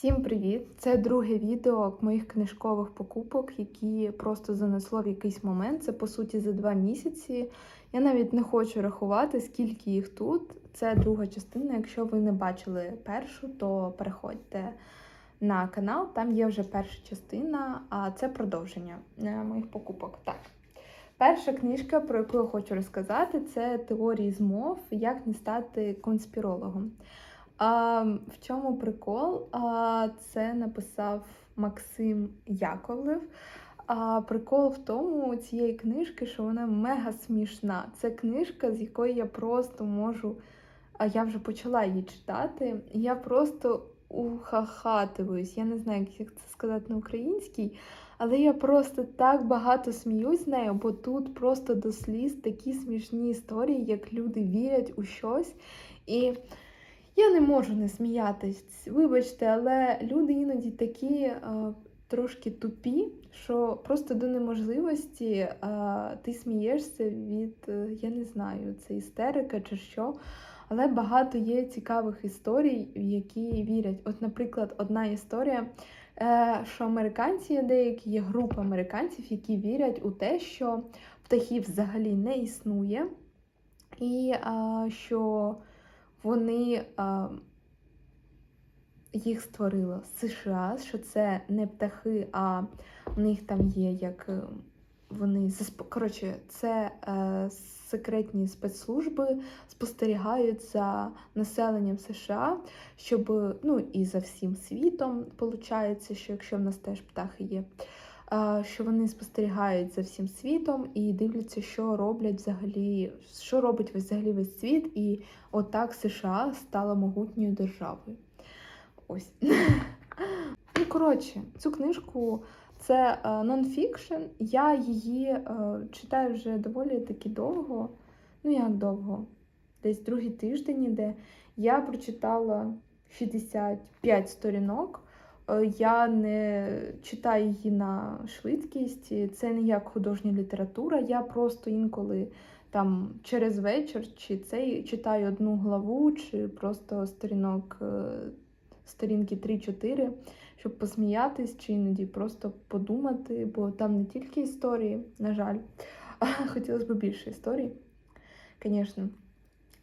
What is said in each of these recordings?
Всім привіт! Це друге відео моїх книжкових покупок, які просто занесло в якийсь момент. Це по суті за два місяці. Я навіть не хочу рахувати, скільки їх тут. Це друга частина. Якщо ви не бачили першу, то переходьте на канал. Там є вже перша частина, а це продовження е, моїх покупок. Так. Перша книжка, про яку я хочу розказати, це теорії змов, як не стати конспірологом. А, в чому прикол? А, це написав Максим Яковлев. А прикол в тому цієї книжки, що вона мега смішна. Це книжка, з якої я просто можу. А я вже почала її читати. Я просто ухахатуюсь. Я не знаю, як це сказати на українській, але я просто так багато сміюсь з нею, бо тут просто до сліз такі смішні історії, як люди вірять у щось. І я не можу не сміятись, вибачте, але люди іноді такі е, трошки тупі, що просто до неможливості е, ти смієшся від, е, я не знаю, це істерика чи що. Але багато є цікавих історій, в які вірять. От, наприклад, одна історія, е, що американці є деякі, є група американців, які вірять у те, що птахів взагалі не існує, і е, що вони а, їх створило США, що це не птахи, а в них там є як е, вони коротше, це е, секретні спецслужби спостерігають за населенням США, щоб ну і за всім світом виходить, що якщо в нас теж птахи є що вони спостерігають за всім світом і дивляться, що роблять взагалі, що робить взагалі весь світ, і отак США стала могутньою державою. Ось. Ну, коротше, цю книжку це нонфікшн. Я її е, читаю вже доволі таки довго. Ну, як довго? Десь другий тиждень іде. Я прочитала 65 сторінок. Е, я не читаю її на швидкість, це не як художня література. Я просто інколи там через вечір чи цей читаю одну главу, чи просто сторінок е, сторінки 3-4, щоб посміятись, чи іноді просто подумати, бо там не тільки історії, на жаль, а хотілося б більше історій, звісно.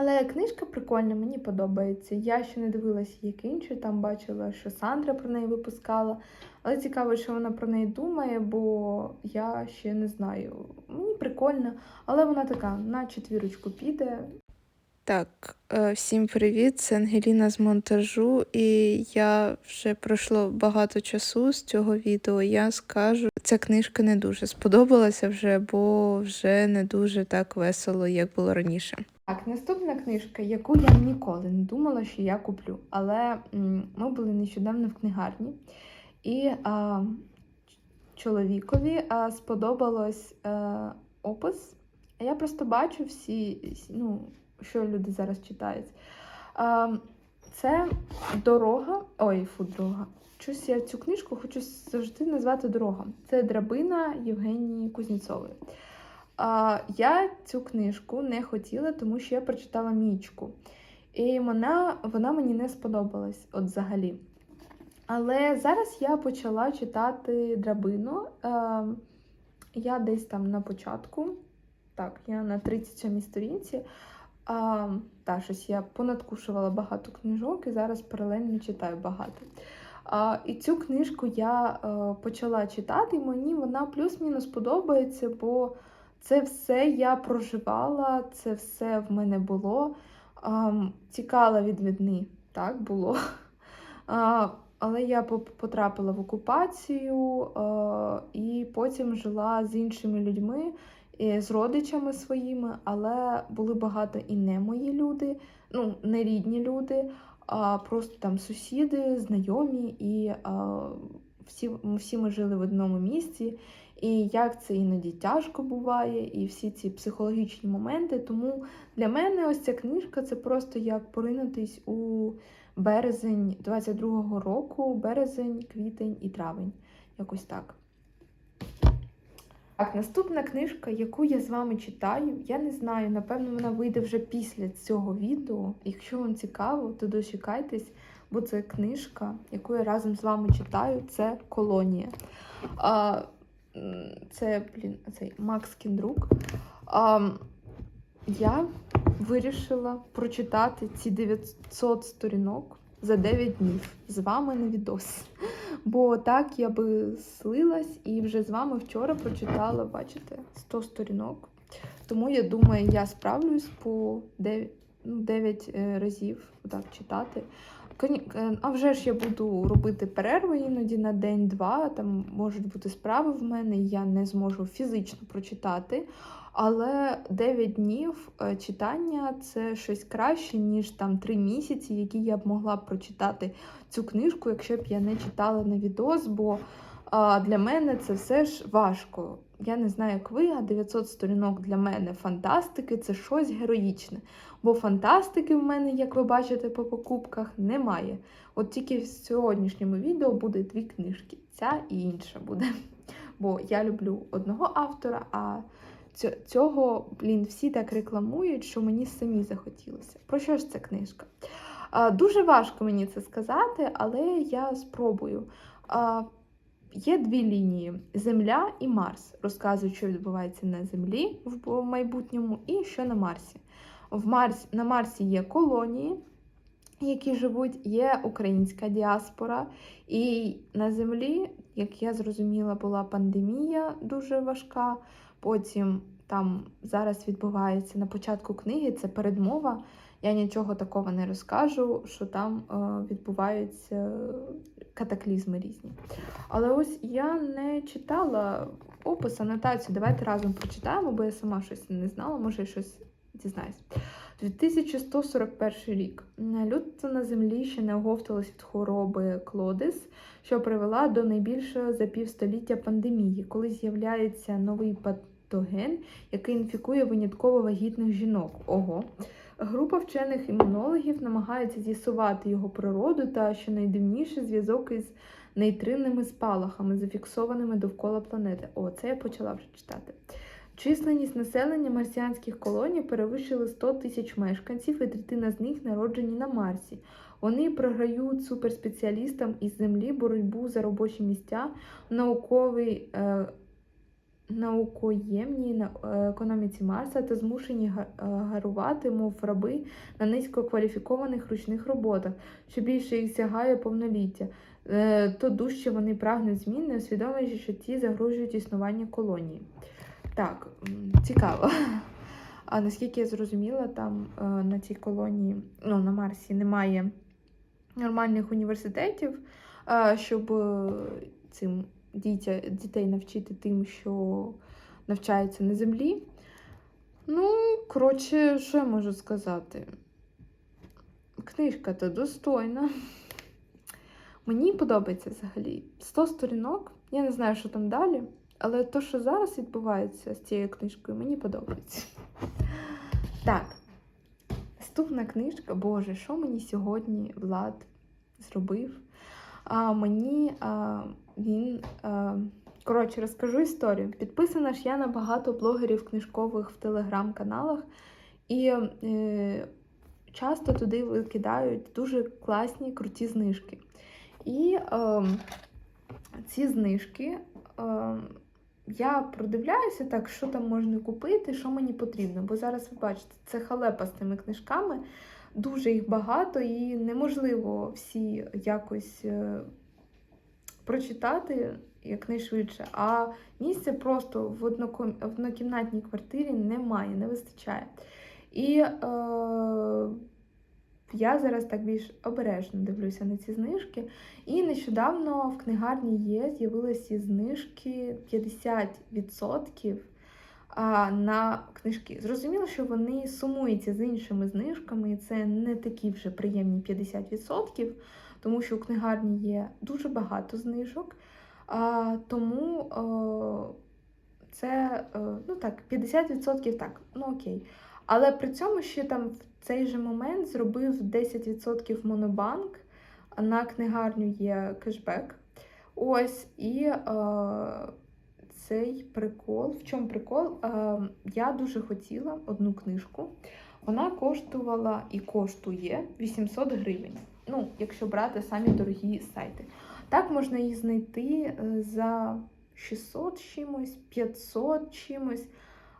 Але книжка прикольна, мені подобається. Я ще не дивилася як інші, там бачила, що Сандра про неї випускала. Але цікаво, що вона про неї думає, бо я ще не знаю. Мені прикольно, але вона така на четвірочку піде. Так, е, всім привіт, це Ангеліна з монтажу, і я вже пройшло багато часу з цього відео. Я скажу, ця книжка не дуже сподобалася вже, бо вже не дуже так весело, як було раніше. Так, наступна книжка, яку я ніколи не думала, що я куплю. Але ми були нещодавно в книгарні, і а, чоловікові а, сподобалось е, опис. А я просто бачу всі, ну, що люди зараз читають. А, Це дорога. Ой, фу, дорога. Щось я цю книжку хочу завжди назвати дорога. Це драбина Євгенії Кузнєцової. Я цю книжку не хотіла, тому що я прочитала мічку. І вона вона мені не сподобалась от взагалі. Але зараз я почала читати драбину. Е, Я десь там на початку, так, я на 37-й сторінці. А, та, щось я понадкушувала багато книжок і зараз паралельно читаю багато. А, І цю книжку я а, е, почала читати, і мені вона плюс-мінус подобається, бо це все я проживала, це все в мене було. Тікала від війни, так було. Але я потрапила в окупацію і потім жила з іншими людьми, з родичами своїми, але були багато і не мої люди, ну, не рідні люди, а просто там сусіди, знайомі, і всі, всі ми жили в одному місці і як це іноді тяжко буває, і всі ці психологічні моменти. Тому для мене ось ця книжка це просто як поринутись у березень 22-го року, березень, квітень і травень. Якось так. Так, наступна книжка, яку я з вами читаю, я не знаю, напевно, вона вийде вже після цього відео. Якщо вам цікаво, то дочекайтесь. бо це книжка, яку я разом з вами читаю. Це колонія. А, це, блін, цей Макс Кіндрук. А, я вирішила прочитати ці 900 сторінок за 9 днів з вами на відос. Бо так я би слилась і вже з вами вчора прочитала, бачите, 100 сторінок. Тому я думаю, я справлюсь по 9, ну, 9 е, разів так читати. Е, А вже ж я буду робити перерви іноді на день-два. Там можуть бути справи в мене, я не зможу фізично прочитати. Але 9 днів е, читання це щось краще, ніж там 3 місяці, які я б могла б прочитати цю книжку, якщо б я не читала на відос, бо для мене це все ж важко. Я не знаю, як ви, а 900 сторінок для мене фантастики це щось героїчне. Бо фантастики в мене, як ви бачите по покупках, немає. От тільки в сьогоднішньому відео буде дві книжки. Ця і інша буде. Бо я люблю одного автора, а цього, блін, всі так рекламують, що мені самі захотілося. Про що ж ця книжка? Дуже важко мені це сказати, але я спробую. Є дві лінії: Земля і Марс. Розказують, що відбувається на Землі в майбутньому, і що на Марсі. В Марс, на Марсі є колонії, які живуть, є українська діаспора. І на Землі, як я зрозуміла, була пандемія дуже важка. Потім там зараз відбувається на початку книги, це передмова. Я нічого такого не розкажу, що там е, відбуваються катаклізми різні. Але ось я не читала опис, анотацію. Давайте разом прочитаємо, бо я сама щось не знала, може, щось дізнаюсь. 2141 рік. Людство на землі ще не оговталось від хвороби Клодис, що привела до найбільшої за півстоліття пандемії, коли з'являється новий патоген, який інфікує винятково вагітних жінок. Ого. Група вчених імунологів намагається з'ясувати його природу та, що найдивніше, зв'язок із нейтринними спалахами, зафіксованими довкола планети. О, це я почала вже читати. Численність населення марсіанських колоній перевищили 100 тисяч мешканців, і третина з них народжені на Марсі. Вони програють суперспеціалістам із Землі боротьбу за робочі місця, науковий. Е, наукоємній на е, економіці Марса та змушені е, гарувати, мов раби, на низькокваліфікованих ручних роботах, що більше їх сягає повноліття. Е, То дужче вони прагнуть змін, не усвідомлюючи, що ті загрожують існування колонії. Так, цікаво. А наскільки я зрозуміла, там е, на цій колонії, ну на Марсі, немає нормальних університетів, е, щоб е, цим дітя, дітей навчити тим, що навчаються на землі. Ну, коротше, що я можу сказати? Книжка то достойна. Мені подобається взагалі 100 сторінок. Я не знаю, що там далі, але то, що зараз відбувається з цією книжкою, мені подобається. Так, наступна книжка. Боже, що мені сьогодні Влад зробив? А, мені а, він. А, коротше, розкажу історію. Підписана ж я на багато блогерів книжкових в телеграм-каналах, і е, часто туди викидають дуже класні, круті знижки. І е, ці знижки. Е, я продивляюся так, що там можна купити, що мені потрібно. Бо зараз ви бачите, це халепа з тими книжками. Дуже їх багато, і неможливо всі якось е, прочитати якнайшвидше. А місця просто в, однокімнатній квартирі немає, не вистачає. І е, я зараз так більш обережно дивлюся на ці знижки. І нещодавно в книгарні є з'явилися знижки 50% на книжки. Зрозуміло, що вони сумуються з іншими знижками, і це не такі вже приємні 50%, тому що у книгарні є дуже багато знижок. Тому це ну так, 50% так, ну окей. Але при цьому ще там в цей же момент зробив 10% монобанк. На книгарню є кешбек. Ось і е, цей прикол. В чому прикол? Е, я дуже хотіла одну книжку. Вона коштувала і коштує 800 гривень. ну, якщо брати самі дорогі сайти. Так можна їх знайти е, за 600 чимось, 500 чимось,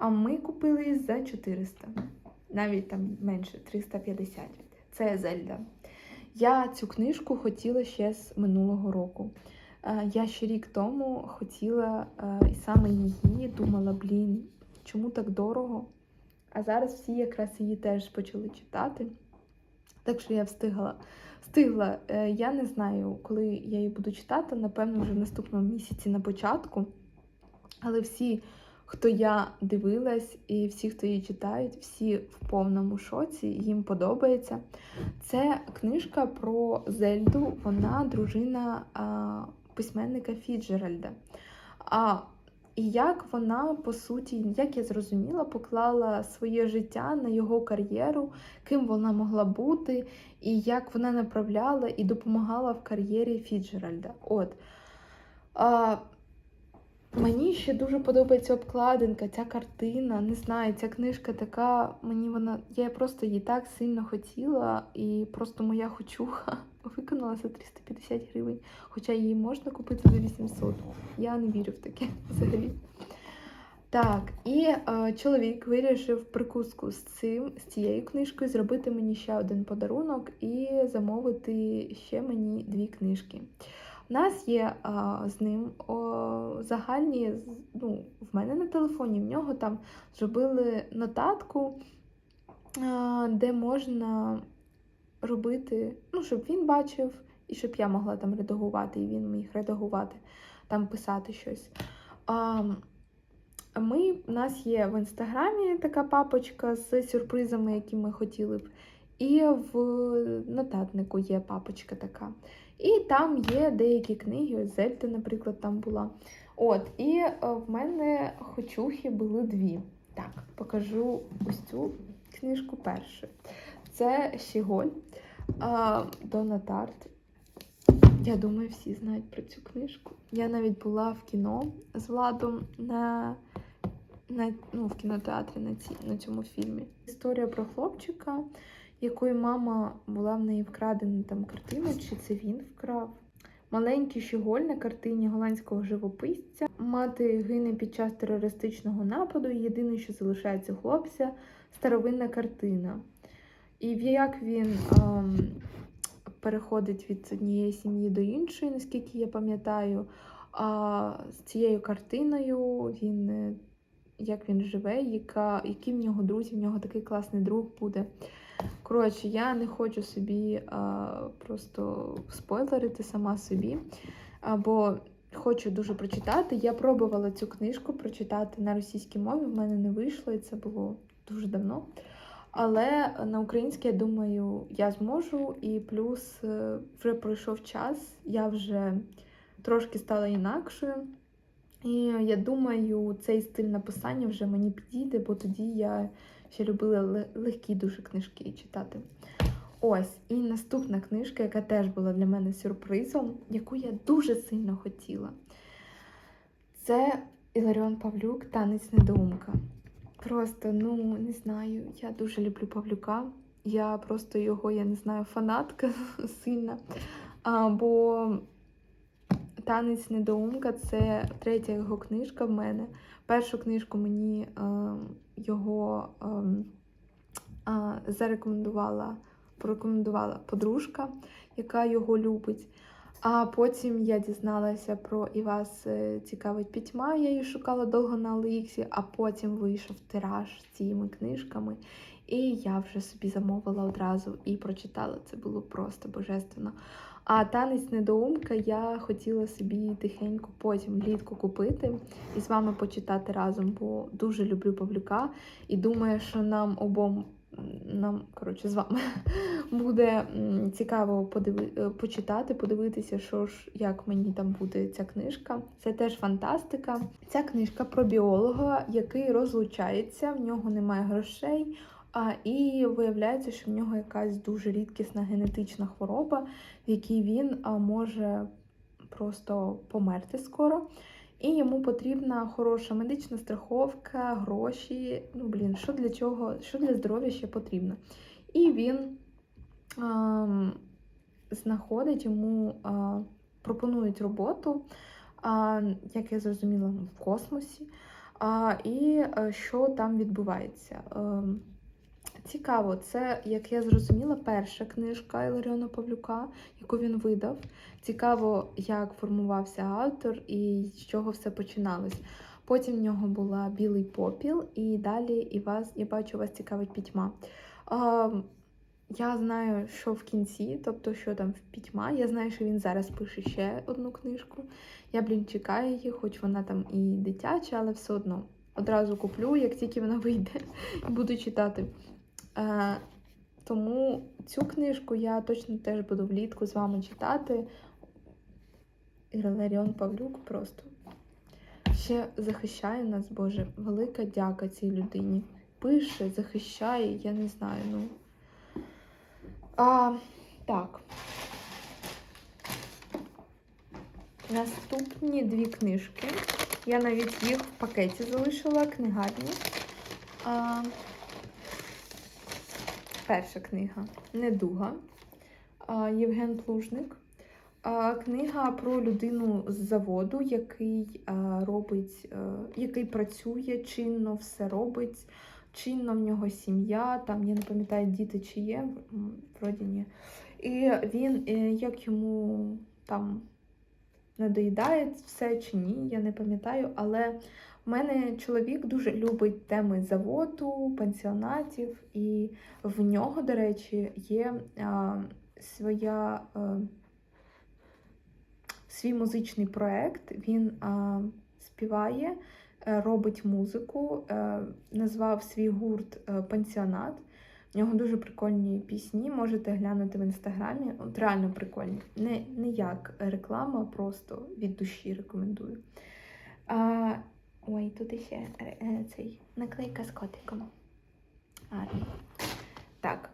а ми купили за 400, навіть там менше 350. Це Зельда. Я цю книжку хотіла ще з минулого року. Е, Я ще рік тому хотіла е, і саме її, думала, блін, чому так дорого? А зараз всі якраз її теж почали читати. Так що я встигла. Встигла. Е, Я не знаю, коли я її буду читати, напевно, вже в наступному місяці на початку. Але всі, хто я дивилась, і всі, хто її читають, всі в повному шоці, їм подобається. Це книжка про Зельду, вона дружина а, письменника Фіджеральда. А, і як вона, по суті, як я зрозуміла, поклала своє життя на його кар'єру, ким вона могла бути, і як вона направляла і допомагала в кар'єрі Фіджеральда. От. А, Мені ще дуже подобається обкладинка, ця картина. Не знаю, ця книжка така, мені вона. Я просто її так сильно хотіла, і просто моя хочуха виконала за 350 гривень. Хоча її можна купити за 800. Я не вірю в таке взагалі. Так, і е, чоловік вирішив прикуску з цим, з цією книжкою зробити мені ще один подарунок і замовити ще мені дві книжки. У нас є а, з ним о, загальні, ну, в мене на телефоні, в нього там зробили нотатку, а, де можна робити, ну, щоб він бачив, і щоб я могла там редагувати, і він міг редагувати, там писати щось. А, ми, у нас є в інстаграмі така папочка з сюрпризами, які ми хотіли б. І в нотатнику є папочка така. І там є деякі книги, ось Зельда, наприклад, там була. От, і е, в мене хочухи були дві. Так, покажу ось цю книжку першу. Це Щіголь а, Дона Тарт. Я думаю, всі знають про цю книжку. Я навіть була в кіно з Владом на, на, ну, в кінотеатрі на, ці, на цьому фільмі. Історія про хлопчика, якої мама була в неї вкрадена там картина, чи це він вкрав. Маленький щеголь на картині голландського живописця. Мати гине під час терористичного нападу. і Єдине, що залишається хлопця, старовинна картина. І як він ем, переходить від однієї сім'ї до іншої, наскільки я пам'ятаю, а з цією картиною він е, як він живе, яка, які в нього друзі, в нього такий класний друг буде. Коротше, я не хочу собі а, просто спойлерити сама собі, а, бо хочу дуже прочитати. Я пробувала цю книжку прочитати на російській мові, в мене не вийшло, і це було дуже давно. Але на українській, я думаю, я зможу. І плюс е, вже пройшов час, я вже трошки стала інакшою. І я думаю, цей стиль написання вже мені підійде, бо тоді я ще любила легкі дуже книжки читати. Ось, і наступна книжка, яка теж була для мене сюрпризом, яку я дуже сильно хотіла. Це Іларіон Павлюк Танець недоумка. Просто, ну, не знаю, я дуже люблю Павлюка. Я просто його, я не знаю, фанатка сильна. А, бо Танець недоумка це третя його книжка в мене. Першу книжку мені е, його е, е, зарекомендувала, порекомендувала подружка, яка його любить. А потім я дізналася про і вас е, цікавить пітьма. Я її шукала довго на Оліксі, а потім вийшов тираж з цими книжками. І я вже собі замовила одразу і прочитала. Це було просто божественно. А танець недоумка я хотіла собі тихенько потім влітку купити і з вами почитати разом, бо дуже люблю Павлюка і думаю, що нам обом нам, коротше, з вами буде цікаво подиви... е, почитати, подивитися, що ж, як мені там буде ця книжка. Це теж фантастика. Ця книжка про біолога, який розлучається, в нього немає грошей. А, і виявляється, що в нього якась дуже рідкісна генетична хвороба, в якій він а, може просто померти скоро. І йому потрібна хороша медична страховка, гроші. Ну, блін, що для чого, що для здоров'я ще потрібно. І він ем, знаходить йому, а, пропонують роботу, а, як я зрозуміла, в космосі. А, і а, що там відбувається? Ем, Цікаво, це, як я зрозуміла, перша книжка Іларіона Павлюка, яку він видав. Цікаво, як формувався автор і з чого все починалось. Потім в нього була білий попіл, і далі і вас, я бачу, вас цікавить пітьма. А, я знаю, що в кінці, тобто, що там в пітьма. Я знаю, що він зараз пише ще одну книжку. Я, блін, чекаю її, хоч вона там і дитяча, але все одно одразу куплю, як тільки вона вийде, і буду читати. Е, тому цю книжку я точно теж буду влітку з вами читати. Іларіон Павлюк просто ще захищає нас, Боже. Велика дяка цій людині. Пише, захищає, я не знаю. ну. А, так. Наступні дві книжки. Я навіть їх в пакеті залишила, книгарні. А, перша книга Недуга. Євген Плужник. Книга про людину з заводу, який робить, який працює чинно, все робить. Чинно в нього сім'я, там я не пам'ятаю, діти чи є, вроді ні. І він, е, як йому там надоїдає все чи ні, я не пам'ятаю. Але в мене чоловік дуже любить теми заводу, пансіонатів, і в нього, до речі, є а, своя. А, свій музичний проект. Він а, співає, е, робить музику, е, назвав свій гурт е, Пансіонат. В нього дуже прикольні пісні, можете глянути в інстаграмі. От реально прикольні. Не, не як реклама, просто від душі рекомендую. А, ой, тут ще е, е, цей наклейка з котиком. Так.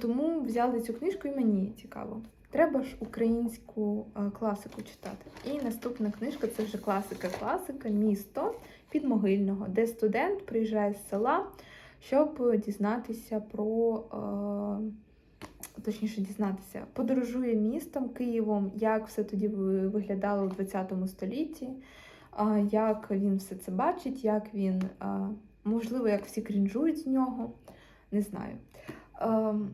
Тому взяли цю книжку і мені цікаво. Треба ж українську е, класику читати. І наступна книжка це вже класика-класика, місто Підмогильного, де студент приїжджає з села, щоб дізнатися про, точніше, дізнатися, подорожує містом Києвом, як все тоді виглядало у 20 столітті, як він все це бачить, як він, можливо, як всі крінжують з нього. Не знаю. Ем,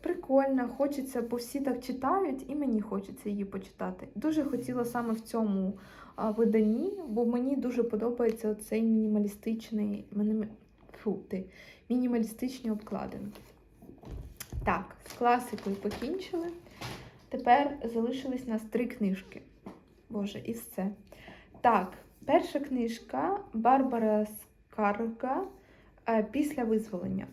Прикольно, хочеться, бо всі так читають, і мені хочеться її почитати. Дуже хотіла саме в цьому виданні, бо мені дуже подобається цей мінімалістичний фу, ти, мінімалістичні обкладинки. Так, з класикою покінчили. Тепер залишились нас три книжки. Боже, і все. Так, перша книжка Барбара Скарга е, після визволення.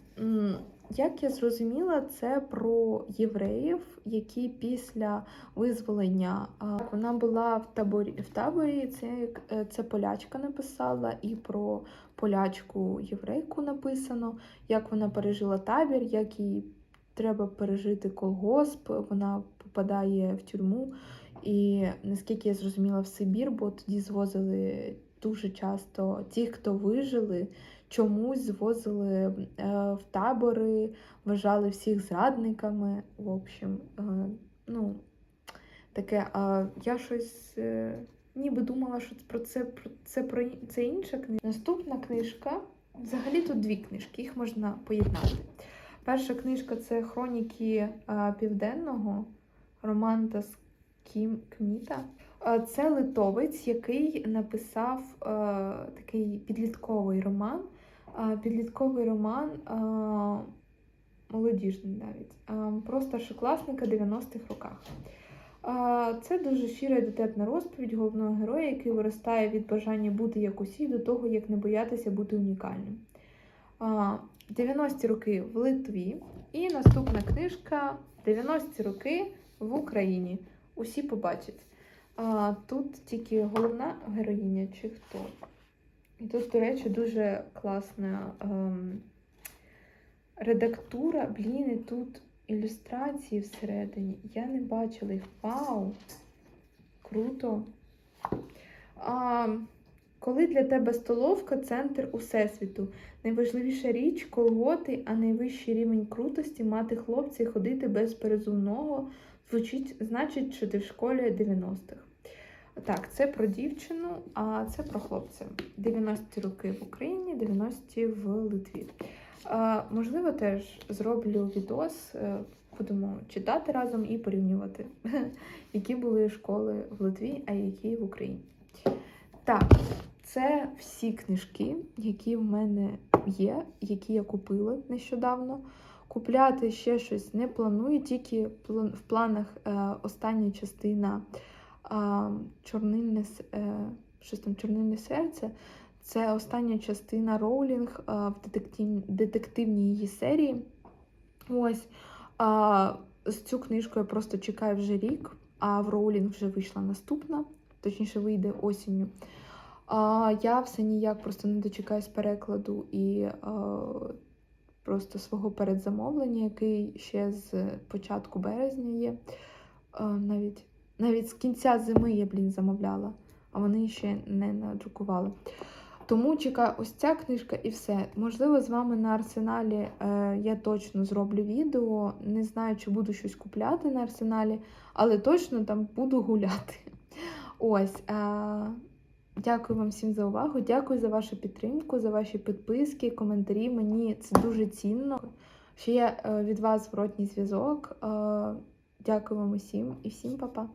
Як я зрозуміла, це про євреїв, які після визволення вона була в таборі в таборі. Це, е, це полячка написала, і про полячку єврейку написано, як вона пережила табір, як їй треба пережити колгосп. Вона попадає в тюрму. І наскільки я зрозуміла, в Сибір, бо тоді звозили дуже часто ті, хто вижили, чомусь звозили е, в табори, вважали всіх зрадниками. В общем, е, ну, таке. А я щось е, ніби думала, що про це про це про це інша книжка. Наступна книжка. Взагалі тут дві книжки, їх можна поєднати. Перша книжка це Хроніки Південного Романта Кім Кміта. Е, Це литовець, який написав е, такий підлітковий роман. Е, підлітковий роман е, молодіжний навіть е, про старшокласника 90-х роках. Е, Це дуже щира і дотепна розповідь головного героя, який виростає від бажання бути як усі до того, як не боятися бути унікальним. Е, 90-ті роки в Литві. І наступна книжка 90-ті роки в Україні. Усі побачать. А, тут тільки головна героїня чи хто. І тут, до речі, дуже класна ем, редактура. Блін, і тут ілюстрації всередині. Я не бачила їх. Вау! Круто! А, Коли для тебе столовка центр усесвіту, найважливіша річ колготи, а найвищий рівень крутості мати хлопця і ходити без перезумного звучить, значить, що ти в школі 90-х. Так, це про дівчину, а це про хлопця. 90-ті роки в Україні, 90-ті в Литві. А, можливо, теж зроблю відос, е, будемо читати разом і порівнювати, які були школи в Литві, а які в Україні. Так, це всі книжки, які в мене є, які я купила нещодавно. Купляти ще щось не планую, тільки в планах е, остання частина чорнильне, е, щось там чорнильне серце. Це остання частина Роулінг а, в детектив, детективній її серії. Ось з цю книжку я просто чекаю вже рік, а в Роулінг вже вийшла наступна, точніше, вийде осінню. Я все ніяк просто не дочекаюсь перекладу і просто свого передзамовлення, який ще з початку березня є. Навіть, навіть з кінця зими я, блін, замовляла, а вони ще не надрукували. Тому чекаю ось ця книжка і все. Можливо, з вами на арсеналі е, я точно зроблю відео. Не знаю, чи буду щось купляти на арсеналі, але точно там буду гуляти. Ось. Е, дякую вам всім за увагу. Дякую за вашу підтримку, за ваші підписки, коментарі. Мені це дуже цінно. Ще є від вас зворотній зв'язок. Е, дякую вам усім і всім па-па.